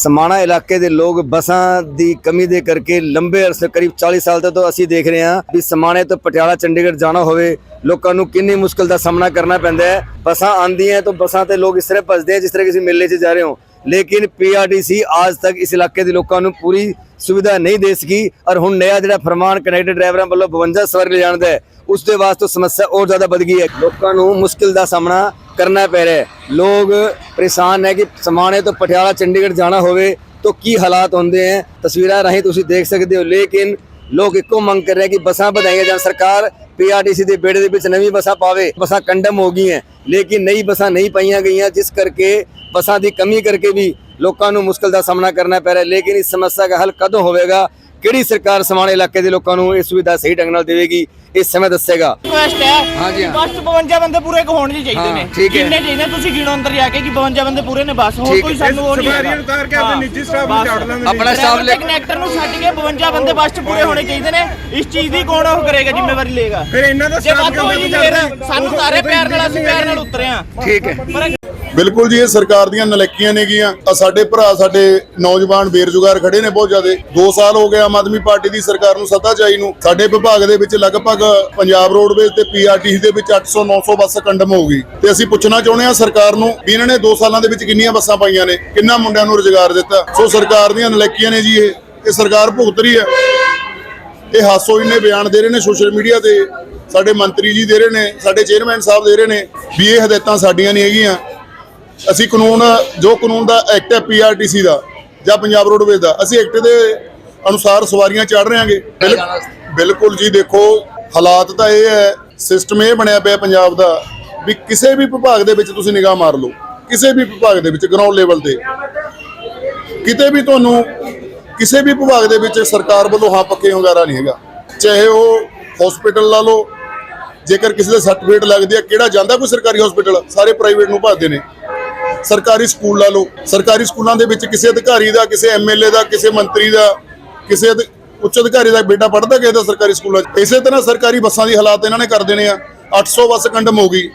ਸਮਾਣਾ ਇਲਾਕੇ ਦੇ ਲੋਕ ਬੱਸਾਂ ਦੀ ਕਮੀ ਦੇ ਕਰਕੇ ਲੰਬੇ ਅਰਸੇ ਕਰੀਬ 40 ਸਾਲ ਤੋਂ ਅਸੀਂ ਦੇਖ ਰਹੇ ਹਾਂ ਵੀ ਸਮਾਣੇ ਤੋਂ ਪਟਿਆਲਾ, ਚੰਡੀਗੜ੍ਹ ਜਾਣਾ ਹੋਵੇ, ਲੋਕਾਂ ਨੂੰ ਕਿੰਨੀ ਮੁਸ਼ਕਲ ਦਾ ਸਾਹਮਣਾ ਕਰਨਾ ਪੈਂਦਾ ਹੈ। ਬੱਸਾਂ ਆਂਦੀਆਂ ਤਾਂ ਬੱਸਾਂ ਤੇ ਲੋਕ ਇਸ ਤਰ੍ਹਾਂ ਭੱਜਦੇ ਆ ਜਿਸ ਤਰ੍ਹਾਂ ਕਿਸੇ ਮੇਲੇ 'ਚ ਜਾ ਰਹੇ ਹੋ। ਲੇਕਿਨ ਪੀਆਰਟੀਸੀ ਅੱਜ ਤੱਕ ਇਸ ਇਲਾਕੇ ਦੇ ਲੋਕਾਂ ਨੂੰ ਪੂਰੀ ਸੁਵਿਧਾ ਨਹੀਂ ਦੇ ਸਕੀ ਔਰ ਹੁਣ ਨया ਜਿਹੜਾ ਫਰਮਾਨ ਕਨੈਕਟਡ ਡਰਾਈਵਰਾਂ ਵੱਲੋਂ 52 ਸਵਾਰੀ ਲਿਜਾਣ ਦਾ ਹੈ, ਉਸ ਦੇ ਵਾਸਤੇ ਸਮੱਸਿਆ ਹੋਰ ਜ਼ਿਆਦਾ ਵੱਧ ਗਈ ਹੈ। ਲੋਕਾਂ ਨੂੰ ਮੁਸ਼ਕਿਲ ਦਾ ਸਾਹਮਣਾ ਕਰਨਾ ਪੈ ਰਿਹਾ ਹੈ। ਲੋਕ ਪਰੇਸ਼ਾਨ ਹੈ ਕਿ ਸਮਾਣੇ ਤੋਂ ਪਟਿਆਲਾ, ਚੰਡੀਗੜ੍ਹ ਜਾਣਾ ਹੋਵੇ ਤਾਂ ਕੀ ਹਾਲਾਤ ਹੁੰਦੇ ਹੈ? ਤਸਵੀਰਾਂ ਰਾਹੀਂ ਤੁਸੀਂ ਦੇਖ ਸਕਦੇ ਹੋ, ਲੇਕਿਨ ਲੋਕ ਇੱਕੋ ਮੰਗ ਕਰ ਰਹੇ ਕਿ ਬੱਸਾਂ ਵਧਾਈਆਂ ਜਾਣ। ਸਰਕਾਰ ਪੀਆਰਟੀਸੀ ਦੇ ਬੇੜੇ ਦੇ ਵਿੱਚ ਨਵੀਂ ਬੱਸਾਂ ਪਾਵੇ, ਬੱਸਾਂ ਕੰਡਮ ਹੋ ਗਈਆਂ ਲੇਕਿਨ ਨਈ ਬੱਸਾਂ ਨਹੀਂ ਪਾਈਆਂ ਗਈਆਂ, ਜਿਸ ਕਰਕੇ ਬੱਸਾਂ ਦੀ ਕਮੀ ਕਰਕੇ ਵੀ ਲੋਕਾਂ ਨੂੰ ਮੁਸ਼ਕਲ ਦਾ ਸਾਹਮਣਾ ਕਰਨਾ ਪੈ ਰਿਹਾ ਲੇਕਿਨ ਇਸ ਸਮੱਸਿਆ ਦਾ ਹੱਲ ਕਦੋਂ ਹੋਵੇਗਾ? ਕਿਹੜੀ ਸਰਕਾਰ ਸਮਾਣੇ ਇਲਾਕੇ ਦੇ ਲੋਕਾਂ ਨੂੰ ਇਹ ਸੁਵਿਧਾ ਸਹੀ ਢੰਗ ਨਾਲ ਦੇਵੇਗੀ? ਇਸ ਸਮੇਂ ਦੱਸੇਗਾ। ਰਿਕੁਐਸਟ ਹੈ ਹਾਂਜੀ, ਹਾਂ। ਬਸ 52 ਬੰਦੇ ਪੂਰੇ ਹੋਣ ਜੀ ਚਾਹੀਦੇ ਹਾਂ, ਨੇ। ਠੀਕ ਹੈ। ਕਿੰਨੇ ਚਾਹੀਦੇ ਤੁਸੀਂ ਗਿਣੋ ਅੰਦਰ ਜਾ ਕੇ ਕਿ 52 ਬੰਦੇ ਪੂਰੇ ਨੇ ਬਸ। ਹੋਰ ਠੀਕ ਕੋਈ ਹੈ। ਸਾਨੂੰ ਉਹ ਨਹੀਂ ਸਵਾਰੀਆਂ ਉਤਾਰ ਕੇ ਆਪਣੇ ਨਿੱਜੀ ਸਟਾਫ ਨੂੰ ਛੱਡ ਲੈਂਦੇ ਨੇ। ਆਪਣਾ ਸਟਾਫ ਲੈ ਕਨੈਕਟਰ ਨੂੰ ਛੱਡ ਕੇ 52 ਬੰਦੇ ਬਸ ਚ ਪੂਰੇ ਹੋਣੇ ਚਾਹੀਦੇ ਨੇ। ਇਸ ਚੀਜ਼ ਦੀ ਕੌਣ ਉਹ ਕਰੇਗਾ ਜ਼ਿੰਮੇਵਾਰੀ ਲਏਗਾ। ਫਿਰ ਇਹਨਾਂ ਦਾ ਜੇ ਸਟਾਫ ਵੱਧ ਹੋਈ ਫੇਰ ਸਾਨੂੰ ਸਾਰੇ ਪਿਆਰ ਨਾਲ ਅਸੀਂ ਪਿਆਰ ਨਾਲ ਉਤਰੇ ਆ ਠੀਕ ਹੈ। ਪਰ ਬਿਲਕੁਲ ਜੀ, ਇਹ ਸਰਕਾਰ ਦੀਆਂ ਨਲੇਕੀਆਂ ਨੇਗੀਆਂ ਆ ਸਾਡੇ ਭਰਾ, ਸਾਡੇ ਨੌਜਵਾਨ ਬੇਰੁਜ਼ਗਾਰ ਖੜੇ ਨੇ ਬਹੁਤ ਜ਼ਿਆਦੇ। 2 ਸਾਲ ਹੋ ਗਏ ਆਮ ਆਦਮੀ ਪਾਰਟੀ ਦੀ ਸਰਕਾਰ ਨੂੰ ਸੱਤਾ ਚਾਈ ਨੂੰ। ਸਾਡੇ ਵਿਭਾਗ ਦੇ ਵਿੱਚ ਲਗਭਗ ਪੰਜਾਬ ਰੋਡਵੇਜ਼ ਤੇ ਪੀਆਰਟੀਸੀ ਦੇ ਵਿੱਚ 800 900 ਬੱਸ ਕੰਡਮ ਹੋ ਗਈ। ਤੇ ਅਸੀਂ ਪੁੱਛਣਾ ਚਾਹੁੰਦੇ ਹਾਂ ਸਰਕਾਰ ਨੂੰ ਵੀ ਇਹਨਾਂ ਨੇ 2 ਸਾਲਾਂ ਦੇ ਵਿੱਚ ਕਿੰਨੀਆਂ ਬੱਸਾਂ ਪਾਈਆਂ ਨੇ, ਕਿੰਨਾ ਮੁੰਡਿਆਂ ਨੂੰ ਰੁਜ਼ਗਾਰ ਦਿੱਤਾ। ਸੋ ਸਰਕਾਰ ਦੀਆਂ ਨਲੇਕੀਆਂ ਨੇ ਜੀ ਇਹ। ਇਹ ਸਰਕਾਰ ਭੁਗਤ ਰਹੀ ਹੈ। ਇਹ ਹਾਸੋ ਇੰਨੇ ਬਿਆਨ ਦੇ ਰਹੇ ਨੇ ਸੋਸ਼ਲ ਮੀਡੀਆ ਤੇ। ਸਾਡੇ ਮੰਤਰੀ ਜੀ ਦੇ ਰਹੇ ਨੇ, ਸਾਡੇ ਚੇਅਰਮੈਨ ਸਾਹਿਬ ਦੇ ਰਹੇ ਨੇ ਵੀ ਇਹ ਹਦਾਇਤਾਂ ਸਾਡੀਆਂ ਨਹੀਂ ਹੈਗੀਆਂ। ਅਸੀਂ ਕਾਨੂੰਨ ਜੋ ਕਾਨੂੰਨ ਦਾ ਐਕਟ ਹੈ ਪੀਆਰਟੀਸੀ ਦਾ ਜਾਂ ਪੰਜਾਬ ਰੋਡਵੇਜ਼ ਦਾ ਅਸੀਂ ਐਕਟ ਦੇ ਅਨੁਸਾਰ ਸਵਾਰੀਆਂ ਚੜ ਰਹੇ ਹਾਂਗੇ। ਬਿਲ- ਬਿਲਕੁਲ ਜੀ ਦੇਖੋ ਹਾਲਾਤ ਤਾਂ ਇਹ ਹੈ ਸਿਸਟਮ ਇਹ ਬਣਿਆ ਪਿਆ ਪੰਜਾਬ ਦਾ ਵੀ ਕਿਸੇ ਵੀ ਵਿਭਾਗ ਦੇ ਵਿੱਚ ਤੁਸੀਂ ਨਿਗਾਹ ਮਾਰ ਲਓ। ਕਿਸੇ ਵੀ ਵਿਭਾਗ ਦੇ ਵਿੱਚ ਗਰਾਊਂਡ ਲੈਵਲ ਤੇ। ਕਿਤੇ ਵੀ ਤੁਹਾਨੂੰ ਕਿਸੇ ਵੀ ਵਿਭਾਗ ਦੇ ਵਿੱਚ ਸਰਕਾਰ ਵੱਲੋਂ ਹਾਂ ਪੱਕੇ ਹੁੰਗਾਰਾ ਨਹੀਂ ਹੈਗਾ। ਚਾਹੇ ਉਹ ਹਸਪੀਟਲ ਲਾ ਲਓ ਜੇਕਰ ਕਿਸੇ ਦੇ ਸਰਟੀਫਿਕੇਟ ਲੱਗਦੀ ਹੈ ਕਿਹੜਾ ਜਾਂਦਾ ਕੋਈ ਸਰਕਾਰੀ ਹਸਪੀਟਲ ਸਾਰੇ ਪ੍ਰਾਈਵੇਟ ਨੂੰ ਭਜਦੇ ਨੇ। ਸਰਕਾਰੀ ਸਕੂਲ ਲਾ ਲਓ। ਸਰਕਾਰੀ ਸਕੂਲਾਂ ਦੇ ਵਿੱਚ ਕਿਸੇ ਅਧਿਕਾਰੀ ਦਾ ਕਿਸੇ ਐਮਐਲਏ ਦਾ ਕਿਸੇ ਮੰਤਰੀ ਦਾ ਕਿਸੇ ਉੱਚ ਅਧਿਕਾਰੀ ਦਾ ਬੇਟਾ ਪੜ੍ਹਦਾ ਕਿਸੇ ਦਾ ਸਰਕਾਰੀ ਸਕੂਲਾਂ 'ਚ। ਇਸੇ ਤਰ੍ਹਾਂ ਸਰਕਾਰੀ ਬੱਸਾਂ ਦੀ ਹਾਲਾਤ ਇਹਨਾਂ ਨੇ ਕਰ ਦੇਣੇ ਆ। 800 ਬੱਸ ਕੰਡਮ ਹੋ ਗਈ।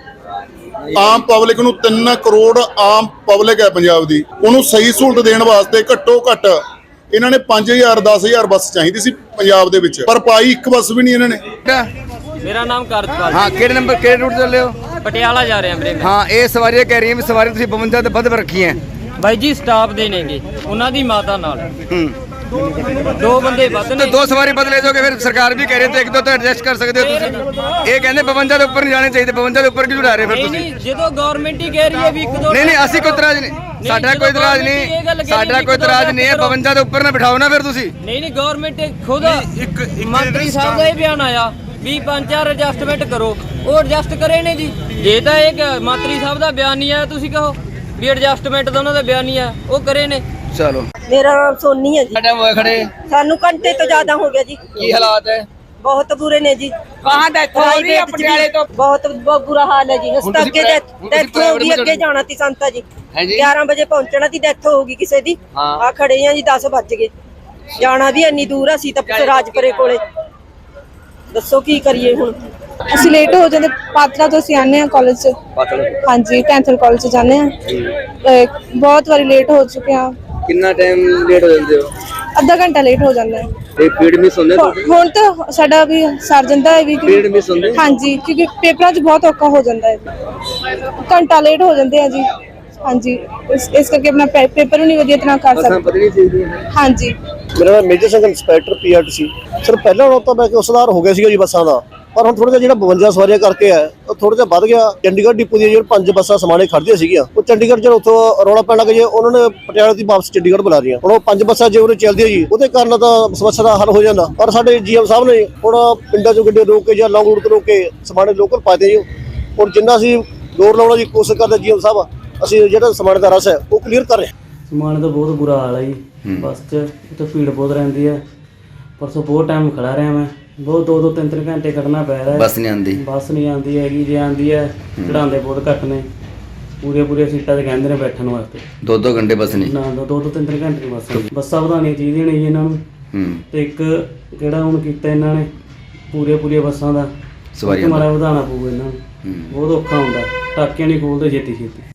ਆਮ ਪਬਲਿਕ ਨੂੰ 3 ਕਰੋੜ ਆਮ ਪਬਲਿਕ ਹੈ ਪੰਜਾਬ ਦੀ। ਉਹਨੂੰ ਸਹੀ ਸਹੂਲਤ ਦੇਣ ਵਾਸਤੇ ਘੱਟੋ ਘੱਟ ਇਹਨਾਂ ਨੇ 5000 10000 ਬੱਸ ਚਾਹੀਦੀ ਸੀ ਪੰਜਾਬ ਦੇ ਵਿੱਚ। ਪਰ ਪਾਈ ਇੱਕ ਬੱਸ ਵੀ ਨਹੀਂ ਇਹਨਾਂ ਨੇ। ਮੇਰਾ ਨਾਮ ਕਾਰਤਪਾਲ ਹਾਂ ਕਿਹੜੇ ਨੰਬਰ ਕਿਹੜੇ ਰੂਟ ਚੱਲੇ ਹੋ? ਪਟਿਆਲਾ ਜਾ ਰਿਹਾ ਵੀਰੇ ਮੈਂ। ਹਾਂ ਇਹ ਸਵਾਰੀਆਂ ਕਹਿ ਰਹੀਆਂ ਵੀ ਸਵਾਰੀ ਤੁਸੀਂ 52 ਤੇ ਵੱਧ ਰੱਖੀਆਂ ਬਾਈ ਜੀ ਸਟਾਫ ਦੇ ਨੇਗੇ ਉਹਨਾਂ ਦੀ ਮਾਤਾ ਨਾਲ। ਹੂੰ। ਦੋ ਬੰਦੇ ਵੱਧ ਤੇ ਨੇ। ਦੋ ਸਵਾਰੀ ਬਦਲੇ ਜਾਓਗੇ ਫਿਰ ਸਰਕਾਰ ਵੀ ਕਹਿ ਰਹੀ ਤੇ ਇੱਕ ਦੋ ਤਾਂ ਐਡਜਸਟ ਕਰ ਸਕਦੇ ਹੋ ਤੁਸੀਂ। ਇਹ ਕਹਿੰਦੇ 52 ਦੇ ਉੱਪਰ ਨਹੀਂ ਜਾਣੇ ਚਾਹੀਦੇ 52 ਦੇ ਉੱਪਰ ਕਿਉਂ ਉਡਾ ਰਹੇ ਫਿਰ ਨਹੀਂ ਤੁਸੀਂ। ਨਹੀਂ ਜਦੋਂ ਗਵਰਨਮੈਂਟ ਹੀ ਕਹਿ ਰਹੀ ਹੈ ਵੀ ਇੱਕ ਦੋ ਨਹੀਂ ਨਹੀਂ ਅਸੀਂ ਕੋਈ ਇਤਰਾਜ਼ ਨਹੀਂ। ਸਾਡਾ ਜਦੋਂ ਕੋਈ ਇਤਰਾਜ਼ government ਇਹ ਗੱਲ ਨਹੀਂ ਕਹਿ ਸਾਡਾ ਕੋਈ ਇੱਕ ਦੋ ਇਤਰਾਜ਼ ਨਹੀਂ ਹੈ ਕਰੋ। 52 ਦੇ ਉੱਪਰ ਨਾ ਬਿਠਾਓ ਨਾ ਫਿਰ ਤੁਸੀਂ। ਨਹੀਂ ਨਹੀਂ ਗਵਰਨਮੈਂਟ ਖੁਦ ਮੰਤਰੀ ਸਾਹਿਬ ਦਾ ਇਹ ਬਿਆਨ ਆਇਆ। ਵੀ ਪੰਜ ਚਾਰ ਐਡਜਸਟਮੈਂਟ ਕਰੋ। ਉਹ ਐਡਜਸਟ ਕਰੇ ਨੇ ਜੀ। ਜੇ ਤਾਂ ਇਹ ਮੰਤਰੀ ਸਾਹਿਬ ਦਾ ਬਿਆਨ ਨਹੀਂ ਆਇਆ ਤੁਸੀਂ ਕਹੋ ਵੀ ਐਡਜਸਟਮੈਂਟ ਦਾ ਉਹਨਾਂ ਦਾ ਬਿਆਨ ਨਹੀਂ ਆਇਆ ਉਹ ਕਰੇ ਨੇ। ਚਲੋ। ਮੇਰਾ ਨਾਮ ਸੋਨੀ ਹੈ ਜੀ। ਟਾਈਮ ਹੋਇਆ ਖੜੇ? ਸਾਨੂੰ ਘੰਟੇ ਤੋਂ ਜ਼ਿਆਦਾ ਹੋ ਗਿਆ ਜੀ। ਕੀ ਹਾਲਾਤ ਹੈ? ਬਹੁਤ ਬੁਰੇ ਨੇ ਜੀ। ਕਹਾਂ ਡੈਥ ਹੋ ਰਹੀ ਹੈ ਪਟਿਆਲੇ ਤੋਂ? ਬਹੁਤ ਬੁਰਾ ਹਾਲ ਹੈ ਜੀ। ਅਸੀਂ ਤਾਂ ਤੁਸੀਂ ਅੱਗੇ ਡੈਥ ਹੋ ਗਈ ਅੱਗੇ ਜਾਣਾ ਸੀ ਸੰਤਾ ਜੀ। ਹੈਂ ਜੀ? 11 ਵਜੇ ਪਹੁੰਚਣਾ ਸੀ ਡੈਥ ਹੋ ਗਈ ਕਿਸੇ ਦੀ। ਆ ਖੜੇ ਆ ਜੀ 10 ਵੱਜ ਗਏ। ਜਾਣਾ ਵੀ ਇੰਨੀ ਦੂਰ ਆ ਸੀ ਤਾਂ ਰਾਜਪੁਰੇ ਕੋਲੇ। ਦੱਸੋ ਕੀ ਕਰੀਏ ਹੁਣ? ਅਸੀਂ ਲੇਟ ਹੋ ਜਾਂਦੇ ਪਾਤਰਾ ਤੋਂ ਅਸੀਂ ਆਨੇ ਆ ਕਾਲਜ ਚ। ਹਾਂਜੀ 10th ਕਾਲਜ ਚ ਜਾਂਦੇ ਆ ਬਹੁਤ ਵਾਰੀ ਲੇਟ ਹੋ ਚੁੱਕੇ ਆ ਕਿੰਨਾ ਟਾਈਮ ਲੇਟ ਹੋ ਜਾਂਦੇ ਹੋ? ਅੱਧਾ ਘੰਟਾ ਲੇਟ ਹੋ ਜਾਂਦਾ ਹੈ। ਇਹ ਫੀਡ ਮਿਸ ਹੁੰਦੇ ਹੋ- ਹੁਣ ਤਾਂ ਸਾਡਾ ਵੀ ਸਰ ਜਾਂਦਾ ਹੈ ਵੀ ਕਿ- Period miss ਹੁੰਦੇ? ਹਾਂਜੀ ਕਿਉਂਕਿ ਪੇਪਰਾਂ 'ਚ ਬਹੁਤ ਔਖਾ ਹੋ ਜਾਂਦਾ ਹੈ। ਘੰਟਾ ਲੇਟ ਹੋ ਜਾਂਦੇ ਆ ਜੀ। ਹਾਂਜੀ। ਇਸ ਇਸ ਕਰਕੇ ਆਪਣਾ ਪੇ- ਪੇਪਰ ਵੀ ਨਹੀਂ ਵਧੀਆ ਤਰ੍ਹਾਂ ਕਰ ਬੱਸਾਂ ਸਕਦੇ। ਬਦਲਣੀ ਚਾਹੀਦੀਆਂ ਹਾਂਜੀ। ਮੇਰਾ ਨਾਮ Major Singh inspector PRTC sir ਪਹਿਲਾਂ ਨਾਲੋਂ ਤਾਂ ਮੈਂ ਕਿ ਸੁਧਾਰ ਹੋ ਗਿਆ ਸੀਗਾ ਜੀ ਬੱਸਾਂ ਦਾ। ਪਰ ਹੁਣ ਥੋੜਾ ਜਿਹਾ ਜਿਹੜਾ 52 ਸਵਾਰੀਆਂ ਕਰਕੇ ਆ ਉਹ ਥੋੜਾ ਜਿਹਾ ਵੱਧ ਗਿਆ। ਚੰਡੀਗੜ੍ਹ ਡਿਪੂ ਦੀਆਂ ਜਿਹੜੀਆਂ ਪੰਜ ਬੱਸਾਂ ਸਮਾਣੇ ਖੜਦੀਆਂ ਸੀਗੀਆਂ ਉਹ ਚੰਡੀਗੜ੍ਹ ਜਦੋਂ ਉੱਥੋਂ ਰੌਲਾ ਪੈਣ ਲੱਗ ਜੇ ਉਹਨਾਂ ਨੇ ਪਟਿਆਲੇ ਦੀ ਵਾਪਸ ਚੰਡੀਗੜ੍ਹ ਬੁਲਾ ਰਹੀਆਂ ਹੁਣ ਉਹ ਪੰਜ ਬੱਸਾਂ ਜੇ ਉਰੇ ਚੱਲਦੀਆਂ ਜੀ ਉਹਦੇ ਕਾਰਨ ਤਾਂ ਸਮੱਸਿਆ ਦਾ ਹੱਲ ਹੋ ਜਾਂਦਾ। ਪਰ ਸਾਡੇ ਜੀਐਮ ਸਾਹਿਬ ਨੇ ਹੁਣ ਪਿੰਡਾਂ ਚੋਂ ਗੱਡੇ ਰੋਕ ਕੇ ਜਾਂ ਲੌਂਗ ਰੂਟ ਤੋਂ ਰੋਕ ਕੇ ਸਮਾਣੇ ਲੋਕਲ ਪਾਤੇ ਜੀ। ਹੁਣ ਜਿੰਨਾ ਅਸੀਂ ਦੌਰ ਲਾਉਣਾ ਦੀ ਕੋਸ਼ਿਸ਼ ਕਰਦੇ ਜੀਐਮ ਸਾਹਿਬ ਅਸੀਂ ਜਿਹੜਾ ਸਮਾਣੇ ਦਾ ਰਸ ਹੈ ਉਹ ਕਲੀਅਰ ਕਰ ਰਹੇ ਹਾਂ। ਸਮਾਨ ਦਾ ਬਹੁਤ ਬੁਰਾ ਹਾਲ ਹੈ ਜੀ। ਬੱਸ 'ਚ ਉੱਥੇ ਭੀੜ ਬਹੁਤ ਰਹਿੰਦੀ ਹੈ ਪਰਸੋਂ ਬਹੁਤ ਟਾਈਮ ਖੜਾ ਰਿਹਾ ਮੈਂ। ਬਹੁਤ ਦੋ ਦੋ ਤਿੰਨ ਤਿੰਨ ਘੰਟੇ ਕੱਢਣਾ ਪੈ ਰਿਹਾ ਹੈ। ਬੱਸ ਨਹੀਂ ਆਉਂਦੀ। ਬੱਸ ਨਹੀਂ ਆਉਂਦੀ ਹੈਗੀ ਜੇ ਆਉਂਦੀ ਹੈ ਚੜਾਉਂਦੇ ਬਹੁਤ ਘੱਟ ਨੇ। ਪੂਰੀਆਂ ਪੂਰੀਆਂ ਸੀਟਾਂ ਤੇ ਕਹਿੰਦੇ ਨੇ ਬੈਠਣ ਵਾਸਤੇ। ਦੋ ਦੋ ਘੰਟੇ ਬੱਸ ਨਹੀਂ। ਨਾ ਦੋ ਦੋ ਤਿੰਨ ਤਿੰਨ ਘੰਟੇ ਦੀ ਬੱਸ ਹੈ। ਬੱਸਾਂ ਵਧਾਉਣੀਆਂ ਚਾਹੀਦੀਆਂ ਨੇ ਜੀ ਇਹਨਾਂ ਨੂੰ। ਹੂੰ। ਤੇ ਇੱਕ ਜਿਹੜਾ ਹੁਣ ਕੀਤਾ ਇਹਨਾਂ ਨੇ ਪੂਰੀਆਂ ਪੂਰੀਆਂ ਬੱਸਾਂ ਦਾ ਸਵਾਰੀਆਂ ਦਾ। ਮਾਰਾ ਵਧਾਉਣਾ ਪਊਗਾ ਇਹਨਾਂ ਨੂੰ। ਹੂੰ। ਬਹੁਤ ਔਖਾ ਹੁੰਦਾ। ਟਾਕੀਆਂ ਨਹੀਂ ਖੋਲਦੇ ਛੇਤੀ ਛੇਤੀ।